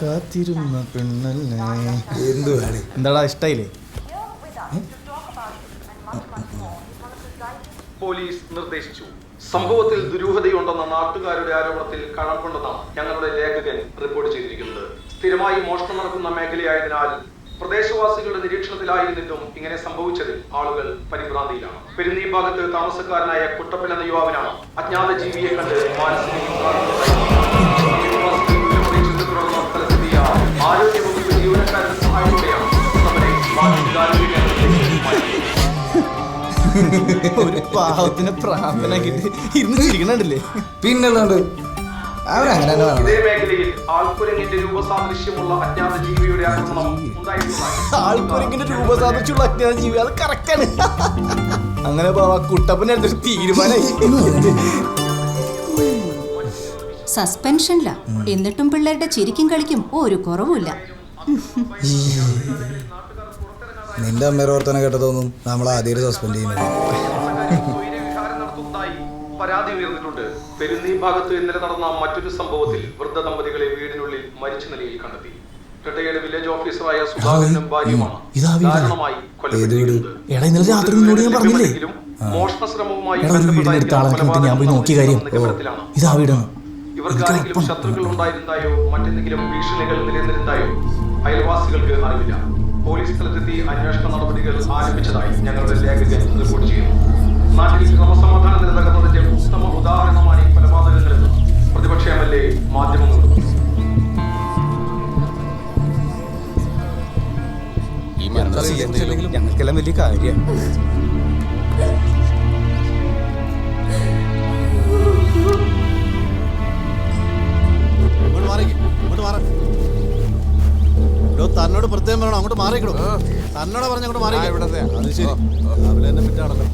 കാത്തിരുന്ന പെണ്ണല്ലേ? എന്തുവാണ് എന്താടാ ഇഷ്ടായില്ലേ? പോലീസ് നിർദ്ദേശിച്ചു. സംഭവത്തിൽ ദുരൂഹതയുണ്ടെന്ന നാട്ടുകാരുടെ ആരോപണത്തിൽ കണം കൊണ്ടെന്നാണ് ഞങ്ങളുടെ ലേഖകൻ റിപ്പോർട്ട് ചെയ്തിരിക്കുന്നത്. സ്ഥിരമായി മോഷണം നടക്കുന്ന മേഖലയായതിനാൽ പ്രദേശവാസികളുടെ നിരീക്ഷണത്തിലായിരുന്നിട്ടും ഇങ്ങനെ സംഭവിച്ചതിൽ ആളുകൾ പരിഭ്രാന്തിയിലാണ്. പെരുന്നീ ഭാഗത്ത് താമസക്കാരനായ കുട്ടപ്പൻ എന്ന യുവാവിനാണ് അജ്ഞാത ജീവിയെ കണ്ട് മാനസിക ഒരു പാവത്തിനെ പ്രാർത്ഥനാക്കിട്ട് ഇരുന്ന് ചിരിക്കുന്നുണ്ടല്ലേ പിന്നെ അവരങ്ങനെ തന്നെ ഇതേ മേഖലയിൽ ആൾക്കുരങ്ങിന്റെ രൂപസാദൃശ്യമുള്ള അജ്ഞാത ജീവിയുടെ ആക്രമണം ഉണ്ടായിട്ടുള്ളതായി രൂപസാദൃശ്യമുള്ള അജ്ഞാത ജീവി അത് കറക്റ്റാണ് അങ്ങനെ ബാബാ കുട്ടപ്പനെ തീരുമാനമായി സസ്പെൻഷനിലാ എന്നിട്ടും പിള്ളേരുടെ ചിരിക്കും കളിക്കും ഒരു കുറവുമില്ല. നിന്റെ അമ്മയുടെ വർത്തനം കേട്ടതൊന്നും നമ്മൾ ആദ്യം സസ്പെൻഡ് ചെയ്യുന്നത് പരാതി ഉയർന്നിട്ടുണ്ട്. പെരുന്നീ ഭാഗത്ത് ഇന്നലെ നടന്ന മറ്റൊരു സംഭവത്തിൽ വൃദ്ധ ദമ്പതികളെ വീടിനുള്ളിൽ മരിച്ച നിലയിൽ കണ്ടെത്തി. റിട്ടയേർഡ് വില്ലേജ് ഓഫീസറായ സുധാകരനും ഭാര്യയുമാണ്. ദാരുണമായി മോഷണ ശ്രമവുമായി ഇവർക്കാരെങ്കിലും ശത്രുക്കൾ മറ്റെന്തെങ്കിലും ഭീഷണികൾ അയൽവാസികൾക്ക് അറിവില്ല. പോലീസ് സ്ഥലത്തെത്തി അന്വേഷണ നടപടികൾ ആരംഭിച്ചതായി ഞങ്ങളുടെ ലേഖകൻ റിപ്പോർട്ട് ചെയ്യുന്നു. നാട്ടിൽ ക്രമസമാധാനത്തിന് തകർന്നതിന്റെ ഉത്തമ ഉദാഹരണമാണ് ഈ കൊലപാതകങ്ങളെന്ന് പ്രതിപക്ഷ എം എൽ എ മാധ്യമങ്ങളോട് ഞങ്ങൾക്കെല്ലാം വലിയ കാര്യമാണ്. തന്നോട് പ്രത്യേകം പറയണം അങ്ങോട്ട് മാറിക്കിടും തന്നോട് പറഞ്ഞ അങ്ങോട്ട് മാറി അത് ശരി രാവിലെ തന്നെ പിറ്റാണല്ലോ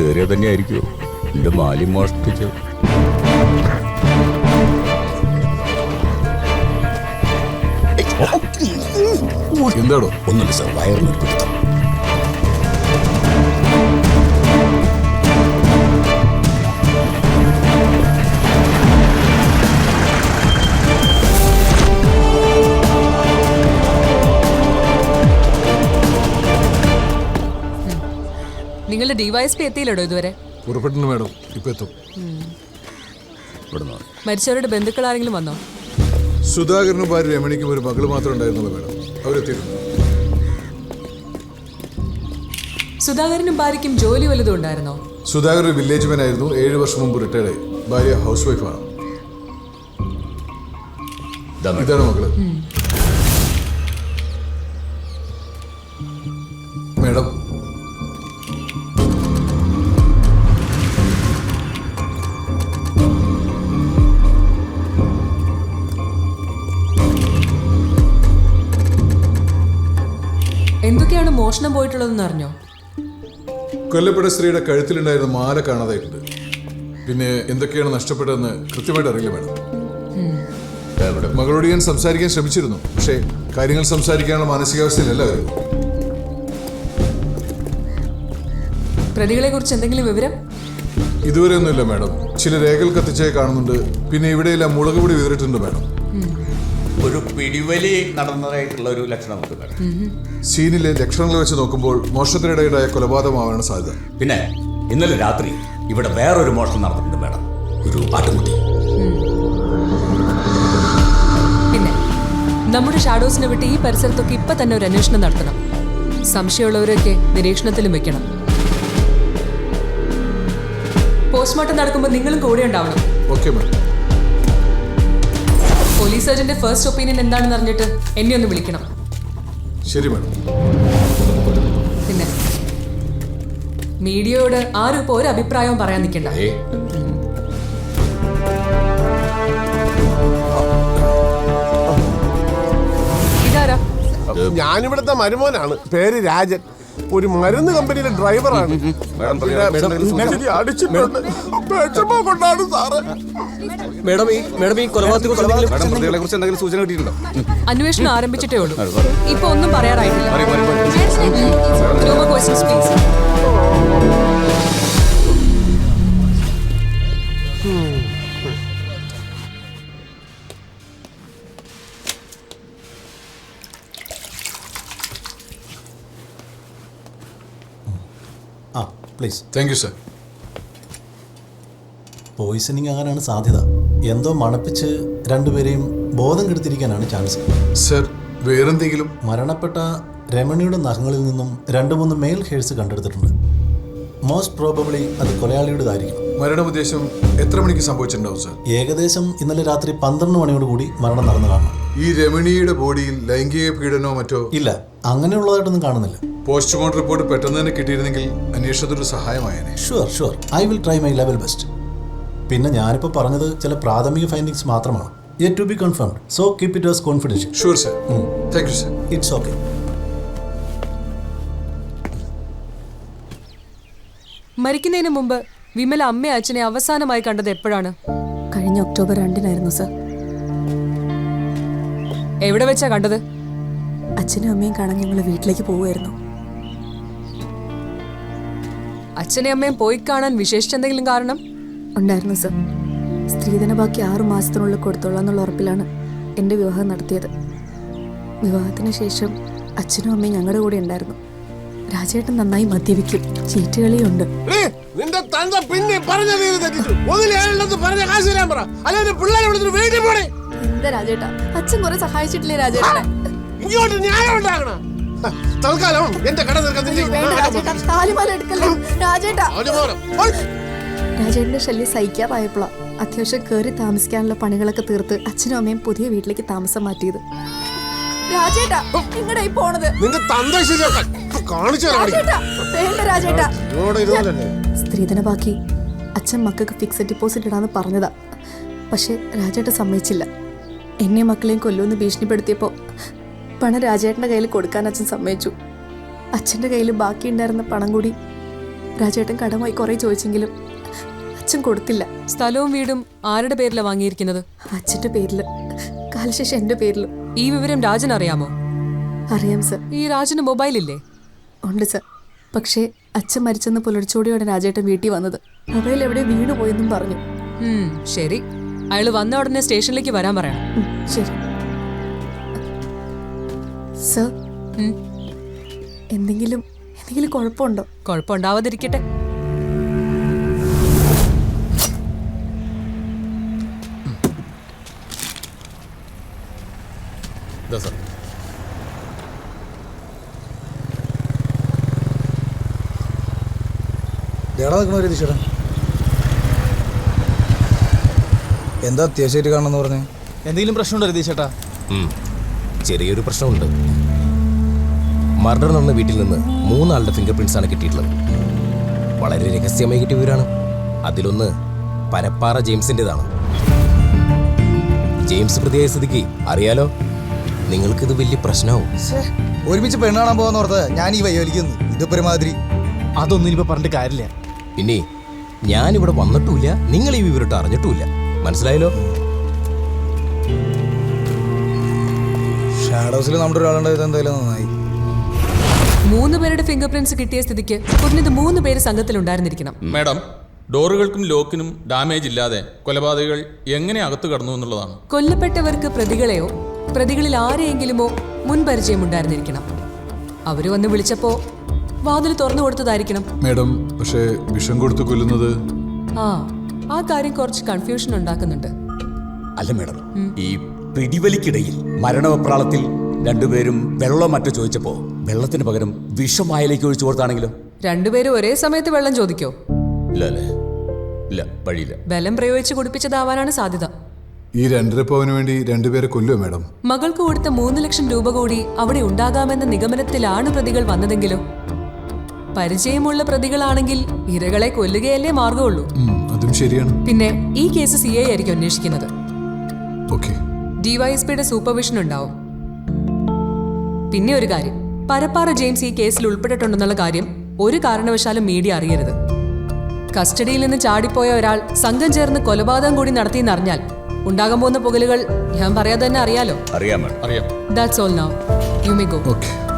ഇവിടെ കയറിയ തന്നെ ആയിരിക്കുമോ എന്റെ മാലി മോഷ്ടിച്ചു. എന്താടോ? ഒന്നുമില്ല സർ. വയറിനൊരു പിടുത്തം. നിങ്ങളുടെ ഡിവൈഎസ്പി എത്തിയില്ലടോ ഇതുവരെ? പുറപ്പെട്ടു മാഡം ഇപ്പൊ എത്തും. മരിച്ചവരുടെ ബന്ധുക്കൾ ആരെങ്കിലും വന്നോ? സുധാകരനും ഭാര്യ രമണിക്കും ഒരു മകൾ മാത്രം ഉണ്ടായിരുന്നുള്ളൂ മാഡം. അവരെത്തിയിരുന്നു. സുധാകരനും ഭാര്യയ്ക്കും ജോലി വല്ലതും ഉണ്ടായിരുന്നോ? സുധാകർ ഒരു വില്ലേജ് മാൻ ആയിരുന്നു. ഏഴ് വർഷം മുമ്പ് റിട്ടയർഡ് ആയി. ഭാര്യ ഹൗസ് വൈഫാണ്. ഇതാണ് മകൾ എന്തൊക്കെയാണ് മോഷണം പോയിട്ടുള്ളതെന്ന് അറിഞ്ഞോ? കൊല്ലപ്പെട്ട സ്ത്രീയുടെ കഴുത്തിലുണ്ടായിരുന്ന മാല കാണാതായിട്ടുണ്ട്. പിന്നെ എന്തൊക്കെയാണ് നഷ്ടപ്പെട്ടതെന്ന് കൃത്യമായിട്ട് അറിയില്ല മാഡം. മകളോട് ഞാൻ സംസാരിക്കാൻ ശ്രമിച്ചിരുന്നു. പക്ഷേ കാര്യങ്ങൾ സംസാരിക്കാനുള്ള മാനസികാവസ്ഥയിലല്ല പ്രതികളെ കുറിച്ച് എന്തെങ്കിലും വിവരം? ഇതുവരെ ഒന്നുമില്ല മാഡം. ചില രേഖകൾ കത്തിച്ചായി കാണുന്നുണ്ട്. പിന്നെ ഇവിടെയെല്ലാം മുളക് പൊടി വിതറിയിട്ടുണ്ട് മാഡം. ഒരു പിടിവലി നടന്നതായിട്ടുള്ള ഒരു ലക്ഷണം നമുക്ക് സീനിലെ ലക്ഷണങ്ങൾ വെച്ച് നോക്കുമ്പോൾ മോഷണത്തിനിടയിലായ കൊലപാതകമാവാനാണ് സാധ്യത. പിന്നെ ഇന്നലെ രാത്രി ഇവിടെ വേറൊരു മോഷണം നടന്നിട്ടുണ്ട് മേഡം. ഒരു ആട്ടുകുട്ടി. പിന്നെ നമ്മുടെ ഷാഡോസിനെ വിട്ട് ഈ പരിസരത്തൊക്കെ ഇപ്പൊ തന്നെ ഒരു അന്വേഷണം നടത്തണം. സംശയമുള്ളവരൊക്കെ നിരീക്ഷണത്തിലും വെക്കണം. പോസ്റ്റ്മോർട്ടം നടക്കുമ്പോൾ നിങ്ങളും കൂടെ ഉണ്ടാവണം. Okay madam. പോലീസ് സർജന്റെ ഫസ്റ്റ് ഒപ്പീനിയൻ എന്താണെന്ന് അറിഞ്ഞിട്ട് എന്നെ ഒന്ന് വിളിക്കണം. ശരി മാഡം. പിന്നെ മീഡിയയോട് ആരും ഇപ്പോൾ ഒരു അഭിപ്രായവും പറയാൻ നിൽക്കണ്ട. ഇതാരാ? ഞാനിവിടുത്തെ മരുമോനാണ്. പേര് രാജൻ. ഒരു മരുന്ന് കമ്പനിയിലെ ഡ്രൈവറാണ്. അടിച്ചിട്ടുണ്ട്. കൊണ്ടാണ് സാറ്. മേഡം ഈ മേഡം ഈ കൊലപാതകത്തെ പ്രതികളെ കുറിച്ച് എന്തെങ്കിലും സൂചന കിട്ടിയിട്ടുണ്ടോ? അന്വേഷണം ആരംഭിച്ചിട്ടേ ഉള്ളൂ. ഇപ്പൊ ഒന്നും പറയാറായിട്ടില്ല. Please. Thank you sir poisoning ആകാനാണ് സാധ്യത. എന്തോ മണപ്പിച്ച് രണ്ടുപേരെയും ബോധം കെടുത്തിരിക്കാനാണ് ചാൻസ് സർ വേറെന്തെങ്കിലും? മരണപ്പെട്ട രമണിയുടെ നഖങ്ങളിൽ നിന്നും രണ്ട് മൂന്ന് മെയിൽ ഹെയർസ് കണ്ടെടുത്തിട്ടുണ്ട്. മോസ്റ്റ് പ്രോബബ്ലി അത് കൊലയാളിയുടേതായിരിക്കും. മരണോപദേശം എത്ര മണിക്ക് സംഭവിച്ചിട്ടുണ്ടാവും സർ ഏകദേശം ഇന്നലെ രാത്രി പന്ത്രണ്ട് മണിയോടുകൂടി മരണം നടന്നതാണ്. ഈ രമണിയുടെ ബോഡിയിൽ ലൈംഗിക പീഡനമോ മറ്റോ? ഇല്ല അങ്ങനെയുള്ളതായിട്ടൊന്നും കാണുന്നില്ല. പോസ്റ്റ്മോർട്ടം റിപ്പോർട്ട് പെട്ടെന്ന് തന്നെ കിട്ടിയിരുന്നെങ്കിൽ അന്വേഷണത്തിനൊരു സഹായമായേനെ. Sure sure I will try my level best പിന്നെ ഞാനിപ്പോൾ പറഞ്ഞത് ചില പ്രാഥമിക ഫൈൻഡിങ്സ് മാത്രമാണ്. Yet to be confirmed so keep it was confidential sure sir thank you sir it's okay മരിക്കുന്നതിന് മുമ്പ് വിമല അമ്മ അച്ഛനെ അവസാനമായി കണ്ടത് എപ്പോഴാണ്? കഴിഞ്ഞ ഒക്ടോബർ രണ്ടിനായിരുന്നു സർ എവിടെ വെച്ചാ കണ്ടത്? അച്ഛനും അമ്മയും കാണാൻ ഞങ്ങൾ വീട്ടിലേക്ക് പോവുമായിരുന്നു അച്ഛനെയും അമ്മയും പോയി കാണാൻ വിശേഷിച്ചെന്തെങ്കിലും കാരണം? ഉണ്ടായിരുന്നു സർ. സ്ത്രീധന ബാക്കി ആറു മാസത്തിനുള്ളിൽ കൊടുത്തോളാം എന്നുള്ള ഉറപ്പിലാണ് എന്റെ വിവാഹം നടത്തിയത്. വിവാഹത്തിന് ശേഷം അച്ഛനും അമ്മയും ഞങ്ങളുടെ കൂടെ ഉണ്ടായിരുന്നു. രാജേട്ടൻ നന്നായി മദ്യപിക്കും. ചീറ്റുകളിയുണ്ട്. നിന്റെ തന്ത പിന്നെ പറഞ്ഞ എന്താ രാജേട്ടാ? അച്ഛൻ കുറെ സഹായിച്ചിട്ടില്ലേ രാജേട്ടനെ? ഇങ്ങോട്ട് ഉണ്ടാകണം ഹ, തൽക്കാലം എന്റെ കട. രാജേട്ടന്റെ ശല്യം സഹിക്കാതായപ്പോളാ അത്യാവശ്യം കയറി താമസിക്കാനുള്ള പണികളൊക്കെ തീർത്ത് അച്ഛനും അമ്മയും പുതിയ വീട്ടിലേക്ക് താമസം മാറ്റിയത്. രാജേട്ടാ നിങ്ങളുടെ ഈ പോണത്. സ്ത്രീധന ബാക്കി. അച്ഛൻ മക്കൾക്ക് ഫിക്സഡ് ഡിപ്പോസിറ്റ് ഇടാന്ന് പറഞ്ഞതാ. പക്ഷെ രാജേട്ട സമ്മതിച്ചില്ല. എന്നെ മക്കളെയും കൊല്ലുമെന്ന് ഭീഷണിപ്പെടുത്തിയപ്പോൾ പണം രാജേട്ടന്റെ കയ്യിൽ കൊടുക്കാൻ അച്ഛൻ സമ്മതിച്ചു. അച്ഛന്റെ കയ്യിൽ ബാക്കിയുണ്ടായിരുന്ന പണം കൂടി രാജേട്ടൻ കടമായി കുറേ ചോദിച്ചെങ്കിലും അച്ഛൻ കൊടുത്തില്ല. സ്ഥലവും വീടും ആരുടെ പേരിലാണ് വാങ്ങിയിരിക്കുന്നത്? അച്ഛന്റെ പേരിൽ കാലശേഷം എന്റെ പേരിലും. ഈ വിവരം രാജൻ അറിയാമോ? അറിയാം സർ. ഈ രാജന് മൊബൈൽ ഇല്ലേ ഉണ്ട് സർ. പക്ഷേ അച്ഛൻ മരിച്ചെന്ന് പുലർച്ചോടെയാണ് രാജേട്ടൻ വീട്ടിൽ വന്നത്. മൊബൈൽ എവിടെ വീണു പോയെന്നും പറഞ്ഞു ശരി. അയാൾ വന്ന ഉടനെ സ്റ്റേഷനിലേക്ക് വരാൻ പറയണം. ശരി. സർ എന്തെങ്കിലും എന്തെങ്കിലും കുഴപ്പമുണ്ടോ? കുഴപ്പമുണ്ടാവാതിരിക്കട്ടെ. നിൽക്കണ രതീഷേട്ടാ എന്താ അത്യാവശ്യമായിട്ട് കാണണമെന്ന് പറഞ്ഞേ? എന്തെങ്കിലും പ്രശ്നമുണ്ടോ രതീഷേട്ടാ ചെറിയൊരു പ്രശ്നമുണ്ട്. മർഡർ നടന്ന വീട്ടിൽ നിന്ന് മൂന്നാളുടെ ഫിംഗർ പ്രിന്റ്സ് ആണ് കിട്ടിയിട്ടുള്ളത്. വളരെ രഹസ്യമായി കിട്ടിയ വിവരമാണ്. അതിലൊന്ന് പരപ്പാറ ജെയിംസിന്റെതാണ് ജെയിംസ് പ്രതിയായ സ്ഥിതിക്ക് അറിയാലോ? നിങ്ങൾക്കിത് വലിയ പ്രശ്നമാവും. ഒരുമിച്ച് പെണ്ണാണ് കാണാൻ പോകാന്ന് ഓർത്ത് ഞാൻ ഈ വയ്യോലിക്കുന്നു ഇതിപ്പോ ഒരുമാതിരി. അതൊന്നും ഇനിയിപ്പോ പറഞ്ഞിട്ട് കാര്യമില്ല. പിന്നെ ഞാനിവിടെ വന്നിട്ടുമില്ല. നിങ്ങൾ ഈ വിവരട്ട് അറിഞ്ഞിട്ടുമില്ല. മനസ്സിലായല്ലോ? ഷാഡോസിൽ നമ്മുടെ ഒരാളുണ്ടായത് എന്തായാലും നന്നായി. മൂന്ന് പേരുടെ ഫിംഗർ പ്രിന്റ്സ് കിട്ടിയ സ്ഥിതിക്ക് കുറഞ്ഞത് മൂന്ന് പേര് സംഘത്തിൽ ഉണ്ടായിരുന്നിരിക്കണം മാഡം ഡോറുകൾക്കും ലോക്കിനും ഡാമേജ് ഇല്ലാതെ കൊലപാതകൾ എങ്ങനെ അകത്തു കടന്നു എന്നുള്ളതാണ്. കൊല്ലപ്പെട്ടവർക്ക് പ്രതികളെയോ പ്രതികളിൽ ആരെയെങ്കിലുമോ മുൻപരിചയമുണ്ടായിരുന്നിരിക്കണം. അവർ വന്ന് വിളിച്ചപ്പോ വാതിൽ തുറന്നു കൊടുത്തതായിരിക്കണം. മാഡം പക്ഷേ വിഷം കൊടുത്ത് കൊല്ലുന്നത്? ആ ആ കാര്യം കുറച്ച് കൺഫ്യൂഷൻ ഉണ്ടാക്കുന്നുണ്ട്. അല്ല മാഡം ഈ പിടിവലിക്കിടയിൽ മരണവെപ്രാളത്തിൽ രണ്ടുപേരും വെള്ളം മറ്റോ ചോദിച്ചപ്പോ വെള്ളത്തിന് പകരം വിഷം വായലേക്ക് ഒഴിച്ചു കൊടുത്താണെങ്കിലും? രണ്ടുപേരും ഒരേ സമയത്ത് വെള്ളം ചോദിക്കോ? ഇല്ല അല്ലേ? ഇല്ല വഴിയില്ല. ബലം പ്രയോഗിച്ച് കുടിപ്പിച്ചതാവാനാണ് സാധ്യത. ഈ രണ്ടര പവന് വേണ്ടി രണ്ടുപേരെ കൊല്ലുമോ മാഡം? മകൾക്ക് കൊടുത്ത മൂന്ന് ലക്ഷം രൂപ കൂടി അവിടെ ഉണ്ടാകാമെന്ന നിഗമനത്തിലാണ് പ്രതികൾ വന്നതെങ്കിലും. പരിചയമുള്ള പ്രതികളാണെങ്കിൽ ഇരകളെ കൊല്ലുകയല്ലേ മാർഗമുള്ളൂ. അതും ശരിയാണ്. പിന്നെ ഈ കേസ് സി ഐ ആയിരിക്കും അന്വേഷിക്കുന്നത്. ഡിവൈഎസ്പിയുടെ സൂപ്പർവിഷൻ ഉണ്ടാവും. പിന്നെ ഒരു കാര്യം. പരപ്പാറ ജെയിംസ് ഈ കേസിൽ ഉൾപ്പെട്ടിട്ടുണ്ടെന്നുള്ള കാര്യം ഒരു കാരണവശാലും മീഡിയ അറിയരുത്. കസ്റ്റഡിയിൽ നിന്ന് ചാടിപ്പോയ ഒരാൾ സംഘം ചേർന്ന് കൊലപാതകം കൂടി നടത്തിയെന്നറിഞ്ഞാൽ ഉണ്ടാകാൻ പോകുന്ന പുകലുകൾ ഞാൻ പറയാതെ തന്നെ അറിയാലോ? അറിയാം that's all now you may go okay